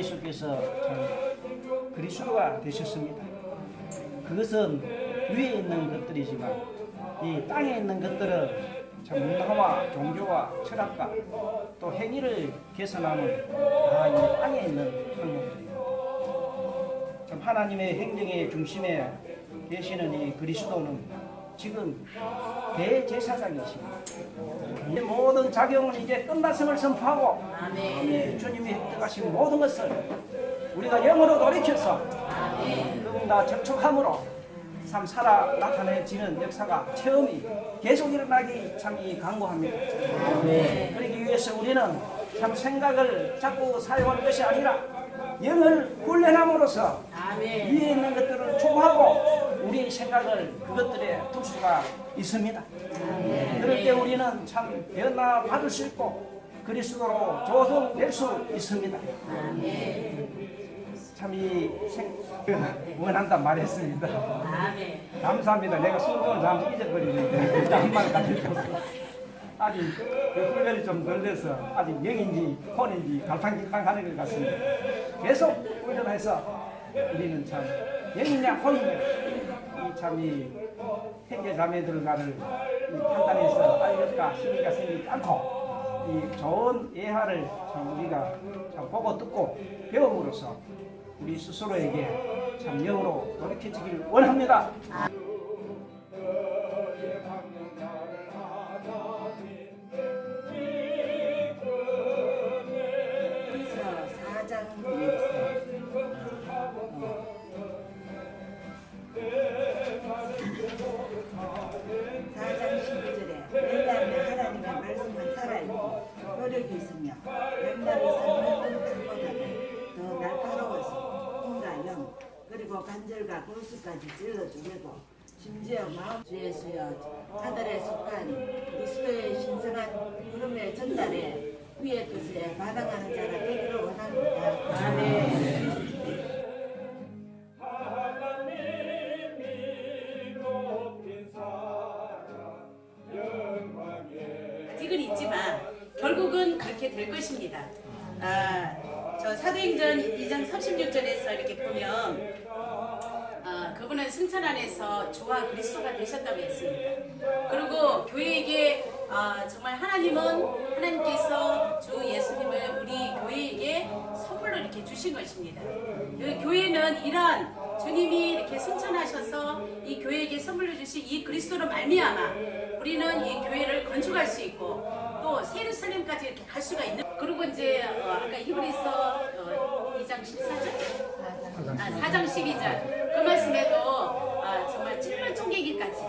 예수께서 참 그리스도가 되셨습니다. 그것은 위에 있는 것들이지만 이 땅에 있는 것들은 참 문화와 종교와 철학과 또 행위를 개선하는 다이 땅에 있는 항목들이에요. 참 하나님의 행정의 중심에 계시는 이 그리스도는 지금 대제사장이십니다. 이 모든 작용은 이제 끝났음을 선포하고 아멘. 주님이 획득하신 모든 것을 우리가 영으로 돌이켜서 그분과 접촉함으로 참 살아 나타내지는 역사가 체험이 계속 일어나기 참이 강구합니다. 그러기 위해서 우리는 참 생각을 자꾸 사용하는 것이 아니라 영을 훈련함으로써 아멘. 위에 있는 것들을 초하고 우리 생각을 그것들에 둘 수가 있습니다. 그럴 때 우리는 참 변화 받을 수 있고 그리스도로 조성될 수 있습니다. 참 이 원한단 말했습니다. 감사합니다. 내가 순간을 잠시 잊어버리는데 한말 가지고 아직 그 훈련이 좀 덜 돼서 아직 영인지 혼인지 갈팡질팡하는 것 같습니다. 계속 훈련해서 우리는 참 영이냐 혼이냐 이 참이 자매들 간을 이 판단해서 알력과 시비가 생기지 않고 이 좋은 예화를 참 우리가 참 보고 듣고 배움으로써 우리 스스로에게 참 영으로 돌이켜지길 원합니다. 관절과 골수까지 찔러주고 심지어 마음 주 예수여 하늘에 속한 그리스도의 신성한 구름의 전달에 위의 뜻에 반응하는 자가 되기를 원합니다. 아멘. 아직은 있지만 결국은 그렇게 될 것입니다. 아, 저 사도행전 2장 36절에서 이렇게 보면 아, 그분은 승천 안에서 주와 그리스도가 되셨다고 했습니다. 그리고 교회에게 아, 정말 하나님은 하나님께서 주 예수님을 우리 교회에게 선물로 이렇게 주신 것입니다. 이 교회는 이러한 주님이 이렇게 승천하셔서 이 교회에게 선물로 주신 이 그리스도로 말미암아 우리는 이 교회를 건축할 수 있고 또 세루살렘까지 이렇게 갈 수가 있는 그리고 이제 어, 아까 히브리서 어, 2장 14절 아, 4장 12절 그 말씀에도 아, 정말 찔러 쪼개기까지.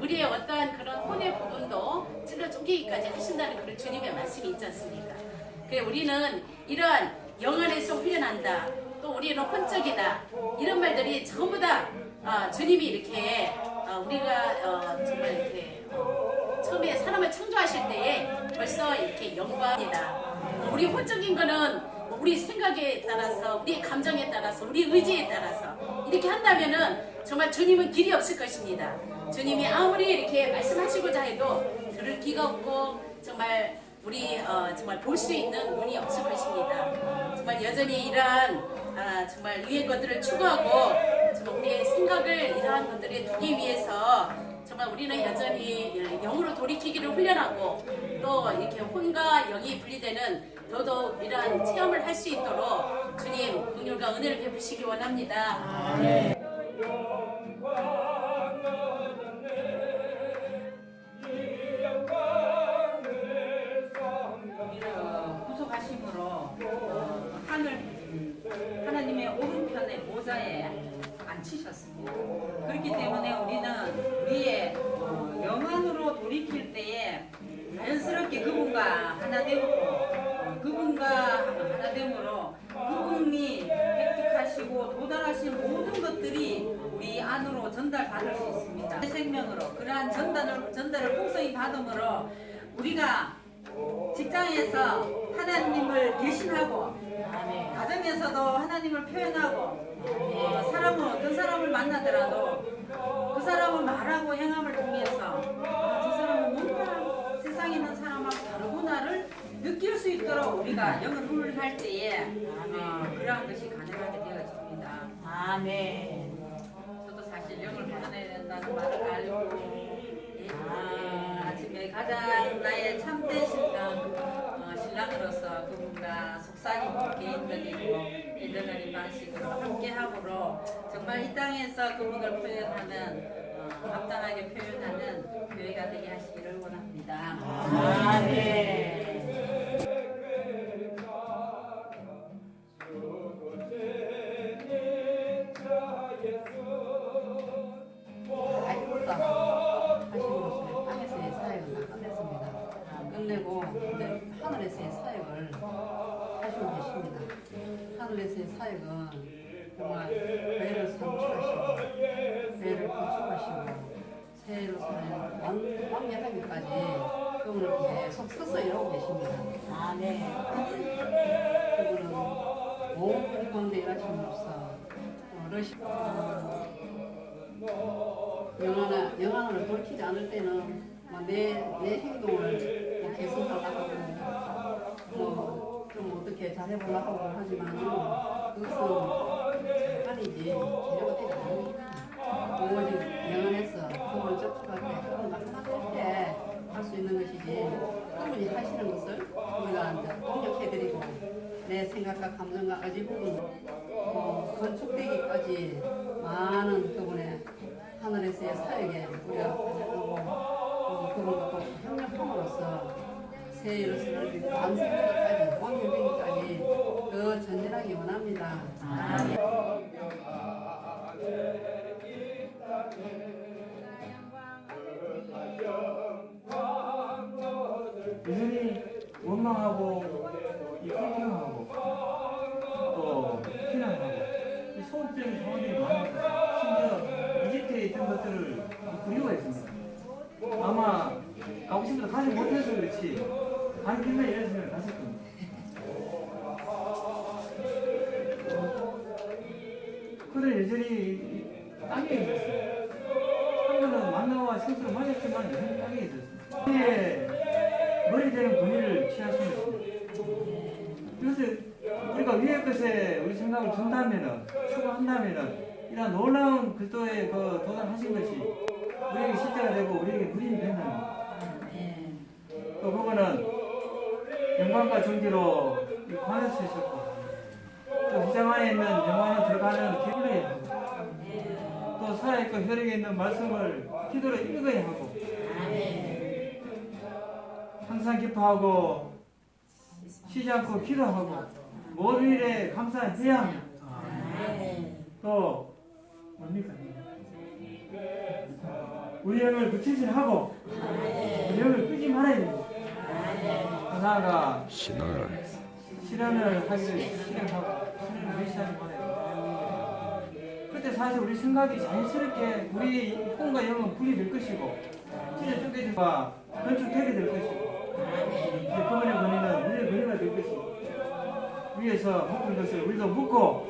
우리의 어떠한 그런 혼의 부분도 찔러 쪼개기까지 하신다는 그런 주님의 말씀이 있지 않습니까? 그래 우리는 이러한 영 안에서 훈련한다. 또 우리는 혼적이다. 이런 말들이 전부 다 아, 주님이 이렇게 아, 우리가 어, 정말 이렇게 어, 처음에 사람을 창조하실 때에 벌써 이렇게 영광이다. 우리 혼적인 거는 우리 생각에 따라서 우리 감정에 따라서 우리 의지에 따라서 이렇게 한다면은 정말 주님은 길이 없을 것입니다. 주님이 아무리 이렇게 말씀하시고자 해도 들을 귀가 없고 정말 우리 어, 정말 볼 수 있는 눈이 없을 것입니다. 정말 여전히 이러한 아, 정말 위의 것들을 추구하고 정말 우리의 생각을 이러한 것들에 두기 위해서 정말 우리는 여전히 영으로 돌이키기를 훈련하고 또 이렇게 혼과 영이 분리되는 더더욱 이러한 체험을 할 수 있도록 주님 긍휼과 은혜를 베푸시기 원합니다. 우리는 구속하심으로 어, 하늘 음, 하나님의 오른편의 보좌에 앉히셨습니다. 그렇기 때문에 우리는 우리의 어, 영안으로 돌이킬 때에 자연스럽게 그분과 하나 되고 어, 그분과 하나됨으로 그분이 획득하시고 도달하신 모든 것들이 우리 안으로 전달받을 수 있습니다. 새 생명으로 그러한 전달을 전달을 풍성히 받음으로 우리가 직장에서 하나님을 대신하고. 가정에서도 하나님을 표현하고 어, 사람은 어떤 사람을 만나더라도 그 사람을 말하고 행함을 통해서 아, 저 사람은 뭔가 세상에 있는 사람하고 다르구나를 느낄 수 있도록 우리가 영을 훈련할 때에 어, 그러한 것이 가능하게 되어집니다. 아멘. 저도 사실 영을 훈련해야 된다는 말을 알고 아, 아침에 가장 나의 참된 신랑 어, 신랑으로서 그분과 속삭이고 개인적이고 애정어린 방식으로 함께함으로 정말 이 땅에서 그분을 표현하는 어, 합당하게 표현하는 교회가 되게 하시기를 원합니다. 아멘. 계속 서서 이러고 계십니다. 아멘. 그분은 모든 가운데 일하심으로써 어르신. 영안을, 영안을 돌키지 않을 때는 뭐 내, 내 행동을 뭐 개선하려고 하고 뭐 좀 어떻게 잘해보려고 하고 하지만 그것은 잠깐이지. 계류가 되지 않으니까. 오직 영안에서 그분을 접촉할 때할수 있는 것이지 그분이 하시는 것을 우리가 이제 동력해드리고 내 생각과 감정과 의지 부분 어, 건축되기까지 많은 그분의 하늘에서의 사역에 우리가 반영하고 어, 그분과 또 협력함으로써 새 예루살렘이 완성되기까지 완결되기까지 더 전진하기 원합니다. 아멘. 여전히 원망하고 이 불평하고 또 피난하고 이 소극적인 상황들이 많아서 심지어 이집트에 있던 것들을 그리워했습니다. 아마 가고 싶어도 가지 못해서 그렇지 가는 길만 이랬으면 갔을 겁니다. 그 도달하신 것이 우리에게 실제가 되고 우리에게 누림이 된다는 것. 또 그거는 영광과 존귀로 이 관할 수 있었고 또 휘장 안에 있는 영광으로 들어가는 기도를 하고 또 살아있고 혈액에 있는 말씀을 기도로 읽어야 하고 항상 기뻐하고 쉬지 않고 기도하고 모든 일에 감사해야 합니다. 또 뭡니까? 우리 영을 구치질하고 우리 영을 끄지 말아야 됩니다. 하나가 신을 실현을 하기를 실행하고 실현을 메시하지 말아야 됩니다. 그때 사실 우리 생각이 자연스럽게 우리 혼과 영은 분리될 것이고 진짜 쪼개지가 건축되게 될 것이고 그분의 권위는 우리의 권위가 될 것이고 위에서 묶은 것을 우리도 묶고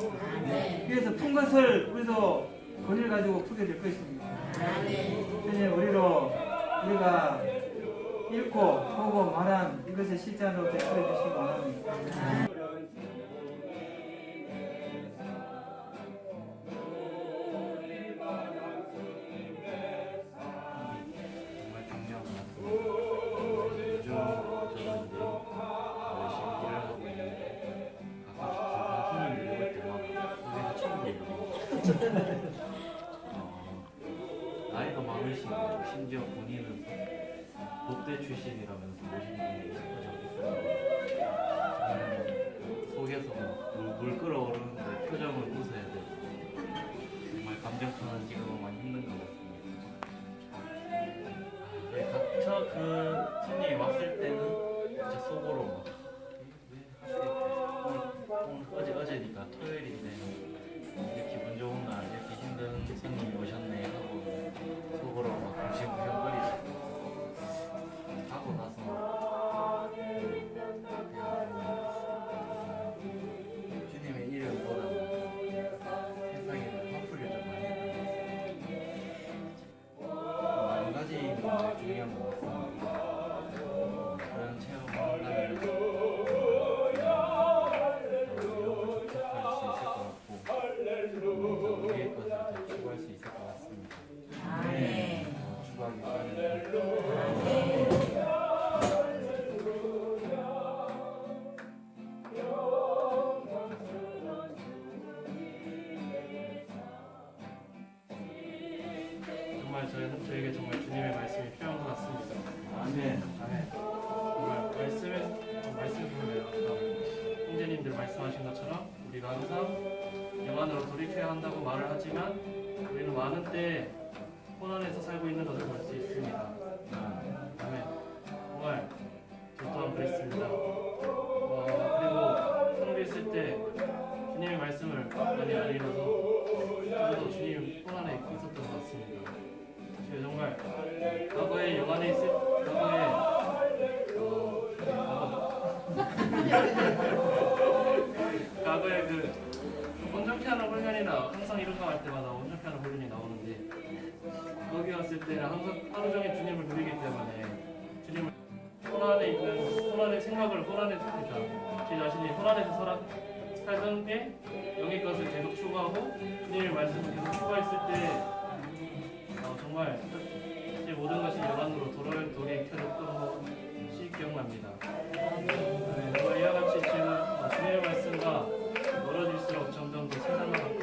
위에서 푼 것을 우리도 권위를 가지고 풀게 될 것입니다. 주님 우리로 우리가 읽고 보고 말한 이것의 실제로 되어 주시기 원합니다. 저희는 저에게 정말 주님의 말씀이 필요한 것 같습니다. 아멘. 아멘. 정말 말씀에 어, 말씀을 보면 아까 형제님들 말씀하신 것처럼 우리가 항상 영안으로 돌이켜야 한다고 말을 하지만 우리는 많은 때 혼안에서 살고 있는 것을 볼 수 있습니다. 아멘. 정말 저 또한 그랬습니다. 혼안에 있는 혼안의 생각을 그러니까 제 자신이 혼안에서 살아 살던 게 영의 것을 계속 추구하고 주님의 말씀을 계속 추구했을 때 어, 정말 제 모든 것이 영안으로 돌아 돌이켜졌던 것이 기억납니다. 네, 뭐 이와 같이 지금 어, 주님의 말씀과 멀어질수록 점점 더 세상과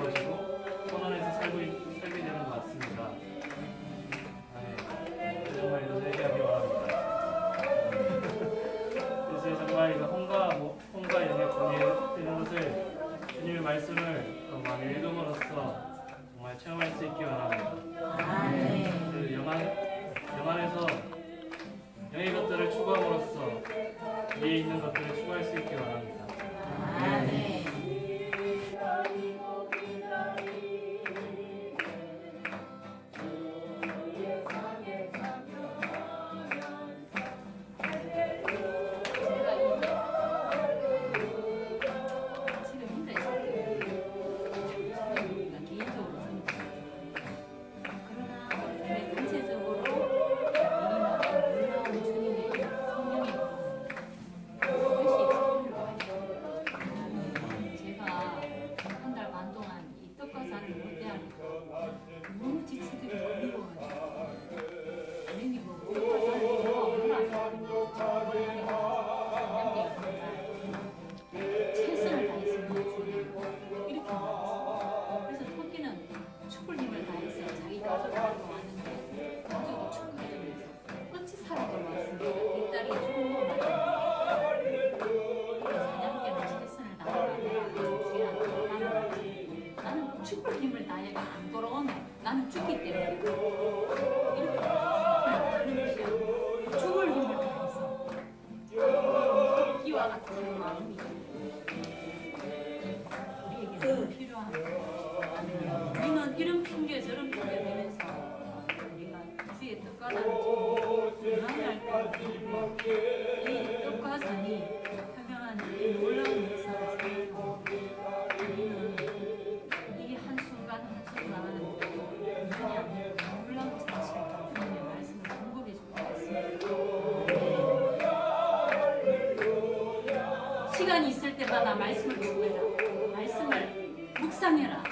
묵상해라.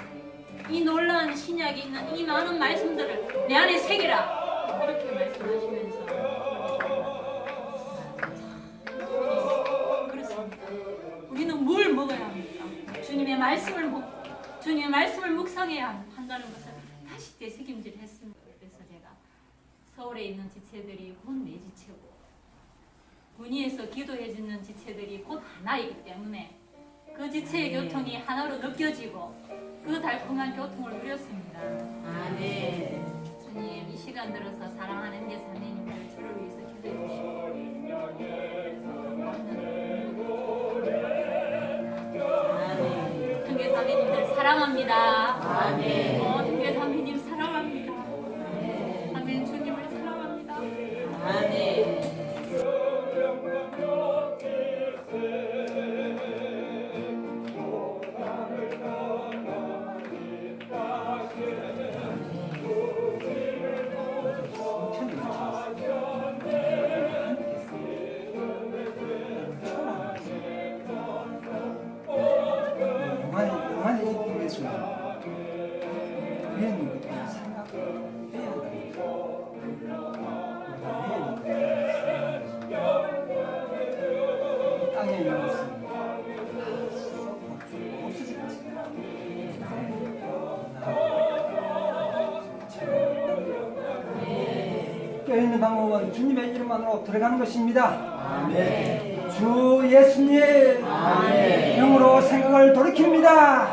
이 놀라운 신약이 있는 이 많은 말씀들을 내 안에 새기라. 이렇게 말씀하시면서 그렇습니다. 우리는 뭘 먹어야 합니까? 주님의 말씀을 묵, 주님의 말씀을 묵상해야 한다는 것을 다시 되새김질 했습니다. 그래서 제가 서울에 있는 지체들이 곧 내 지체고 군위에서 기도해 주는 지체들이 곧 하나이기 때문에 그 지체의 교통이 하나로 느껴지고 그 달콤한 교통을 누렸습니다. 아멘. 주님 이 시간 들어서 사랑하는 내 자매님들 저를 위해서 기도해 주시고 아멘. 등계 자매님들 사랑합니다. 아멘. 이름만으로 들어가는 것입니다. 주 예수님 영으로 생각을 돌이킵니다.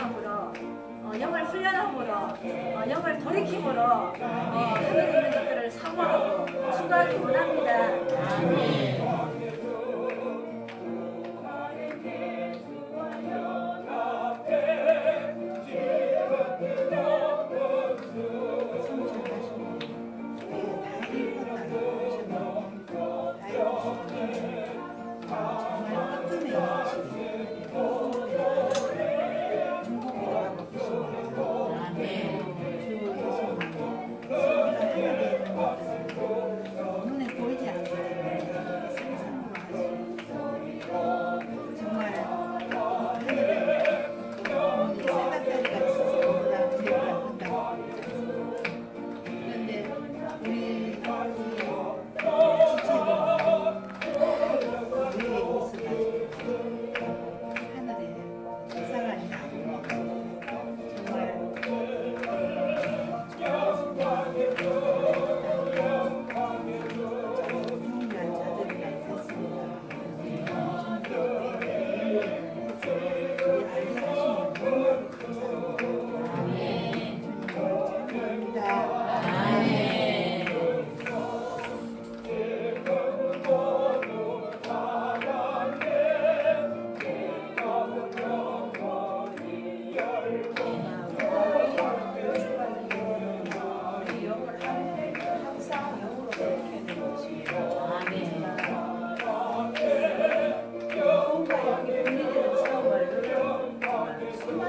영을 사용함으로 어, 영을 훈련함으로 어, 영을 돌이킴으로 어, 하늘에 있는 것들을 사모하고 추구하기 원합니다. 눈에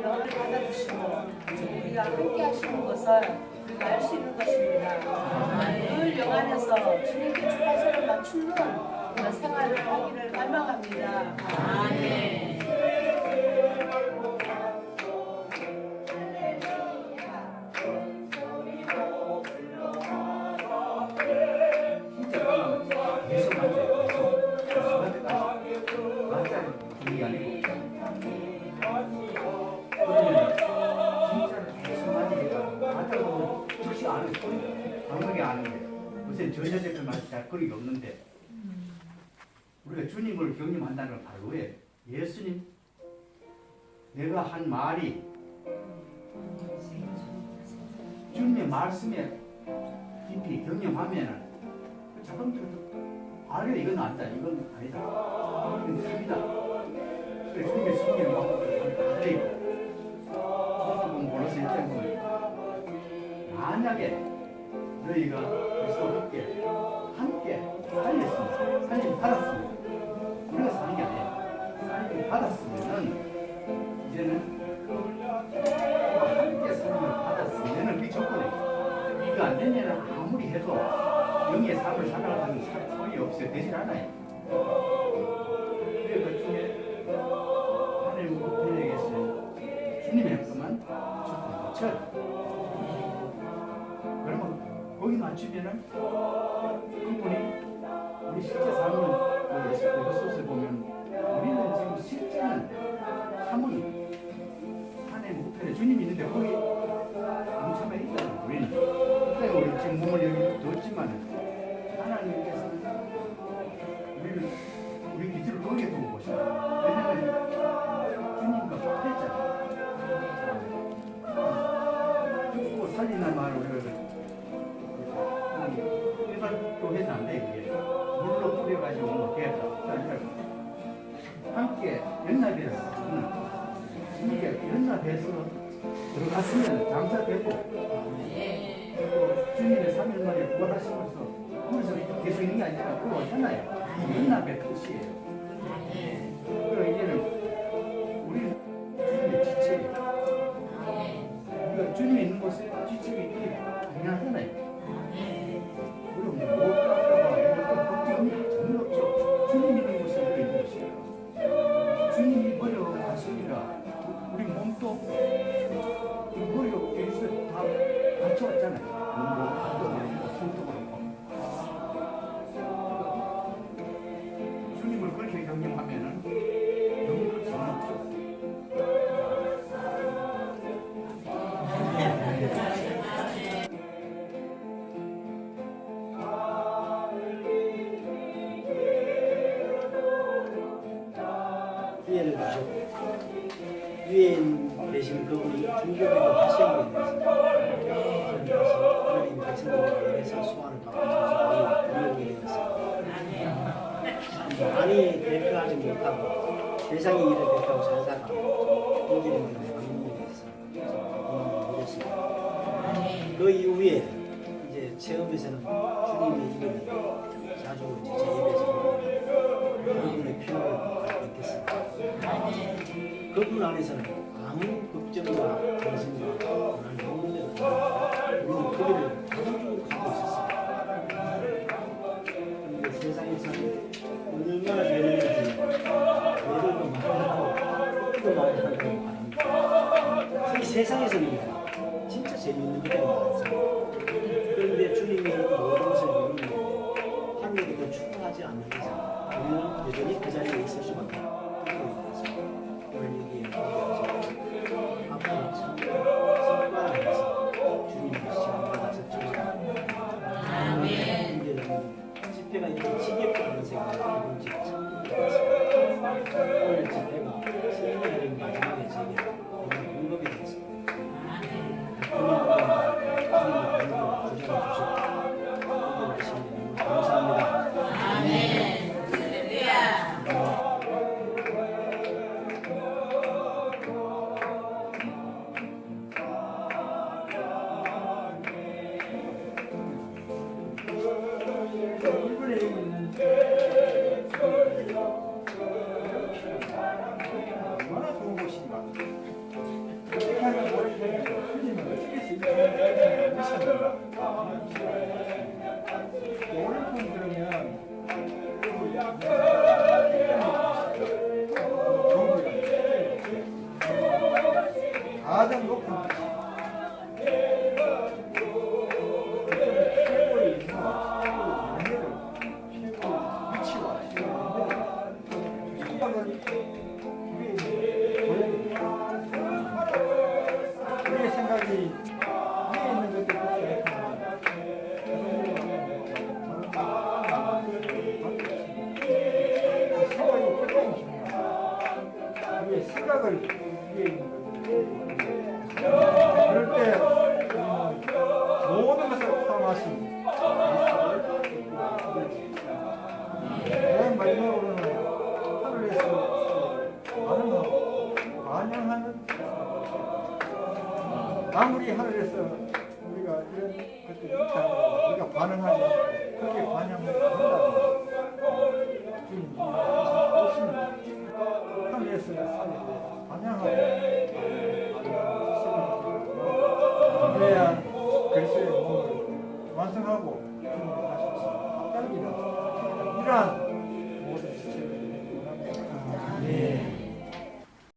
영을 받아주시고 우리가 함께 하시는 것을 우리가 알 수 있는 것입니다. 늘 영 안에서 주님께 주파수를 맞추는 그런 생활을 하기를 갈망합니다. 아멘. 말잘 거리가 없는데 우리가 주님을 경험한다는 건 바로 왜? 예수님. 내가 한 말이 주님의 말씀에 깊이 경험하면은 자동적으로 알게 이건 아니다. 이건 아니다. 이건 틀리다. 그래 주님의 막 달리고 그건 몰라서 이렇게 만약에 너희가 그리스도와 함께 함께 살렸습니다 살림 받았습니다 우리가 사는 게 아니에요 살림 받았으면은 이제는 함께 살림을 받았으면은 그 조건이 이거 안 되면은 아무리 해도 영의 삶을 살아가는 사- 소리 없어요. 되질 않아요. 그래 그 중에 하나님 우편에게서 주님의 그만 조건 맞춰. 그러면 거기 맞추면은 13년 그 에스겔서에 보면 우리는 지금 실제는 사무이 하나의 목표에 주님이 있는데 거기 아무 참에 있다. 우리는 그때 우리 지금 몸을 여기 뒀지만 하나님께서는 우리를 우리 기준을 거기에 두고 보시다 살리는 말을 우리가 일반 교회는 안 돼. 가지고 뭐 되겠다. 함께 연합이라고. 이게 연합해서 들어갔으면 장사되고 또 주님의 3일 만에 부활하시면서 거기서 계속 있는 게 아니라 그거 오잖아요. 연합의 뜻이에요. 그리고 이제는 세상의 일을 대표하고 살다가 데 방문이 됐습니다. 그 이후에 이제 체험에서는 주님의 이름이 자주 이제 제 입에서 그분의 필요를 느꼈습니다. 그분 안에서는 아무 걱정과 관심과 고난이 없는 데는 우리는 그 길을 세상에서는 생각을 위에 있는 거죠. 그럴 때 모든 것을 포함하신 맨 마지막으로는 하늘에서 반응하고 반영하는 아무리 하늘에서 우리가 이런 것들이 있다 우리가 반응하지 반영을 한다면 주님 있으면 방향을 그래야 글씨의 몸을 완성하고